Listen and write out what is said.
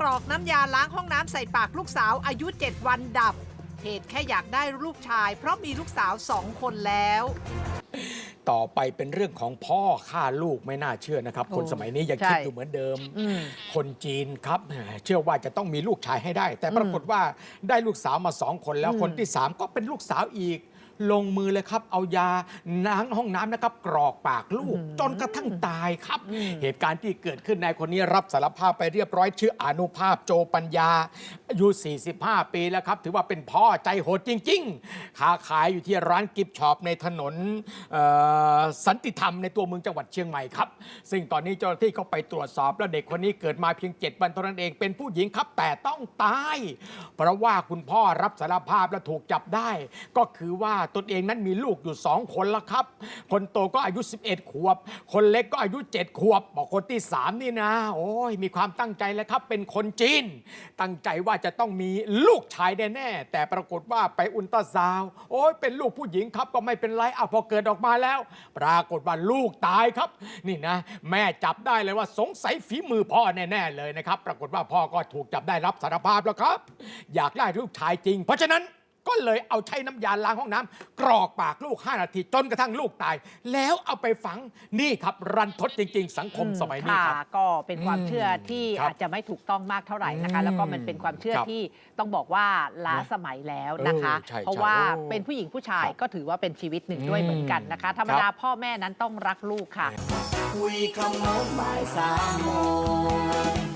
กรอกน้ำยาล้างห้องน้ำใส่ปากลูกสาวอายุ 7 วันดับ เหตุแค่อยากได้ลูกชาย เพราะมีลูกสาวสองคนแล้ว ต่อไปเป็นเรื่องของพ่อฆ่าลูกไม่น่าเชื่อนะครับ คนโอ้สมัยนี้ยังใช่คิดอยู่เหมือนเดิมอืมคนจีนครับแหมเชื่อว่าจะต้องมีลูกชายให้ได้ แต่ปรากฏว่าได้ลูกสาวมาสองคนแล้วอืมคนที่สามก็เป็นลูกสาวอีก ลงมือเลยครับ เอายาล้างห้องน้ำนะครับ กรอกปากลูก จนกระทั่งตายครับ เหตุการณ์ที่เกิดขึ้นนายคนนี้รับสารภาพไปเรียบร้อยชื่ออนุภาพโจปัญญา อายุ 45 ปีแล้วครับ ถือว่าเป็นพ่อใจโหดจริง ๆ ค้าขายอยู่ที่ร้านกิฟต์ช็อปในถนนเอ่อสันติธรรมในตัวเมืองจังหวัดเชียงใหม่ครับ ซึ่งตอนนี้เจ้าหน้าที่เขาไปตรวจสอบ แล้วเด็กคนนี้เกิดมาเพียง 7 วันเท่านั้นเองเป็นผู้หญิงครับ แต่ต้องตาย เพราะว่าคุณพ่อรับสารภาพและถูกจับได้ ก็คือว่าตนเองนั้นมีลูกอยู่ 2 คนแล้วครับ คนโตก็อายุ 11 ขวบ คนเล็กก็อายุ 7 ขวบ บอกคนที่ 3 นี่นะ โอ้ยมีความตั้งใจแล้วครับ เป็นคนจีน ตั้งใจว่าจะต้องมีลูกชายแน่ๆแต่ปรากฏว่าไปอุลตราซาวโอ้ยเป็นลูกผู้หญิงครับก็ไม่เป็นไรเอาพอเกิดออกมาแล้ว ปรากฏว่าลูกตายครับ นี่นะ แม่จับได้เลยว่าสงสัยฝีมือพ่อแน่ๆเลยนะครับ ปรากฏว่าพ่อก็ถูกจับได้รับสารภาพแล้วครับ อยากได้ลูกชายจริง เพราะฉะนั้น ก็เลยเอาใช้น้ำยาล้างห้องน้ำกรอกปากลูก 5 นาที จนกระทั่งลูกตาย แล้วเอาไปฝังนี่ครับรันทดจริง ๆ สังคมสมัยนี้ครับค่ะก็เป็นความเชื่อที่ครับอาจจะไม่ถูกต้องมากเท่าไหร่นะคะอืมแล้วก็มันเป็นความเชื่อครับที่ต้องบอกว่าล้านะสมัยแล้วนะคะ เออใช่เพราะว่าใช่โอ้เป็นผู้หญิงผู้ชายครับก็ถือว่าเป็นชีวิตหนึ่งด้วยอืมเหมือนกันนะคะ ธรรมดาพ่อแม่นั้นต้องรักลูกค่ะ คุยขโมงบ่ายสามโมง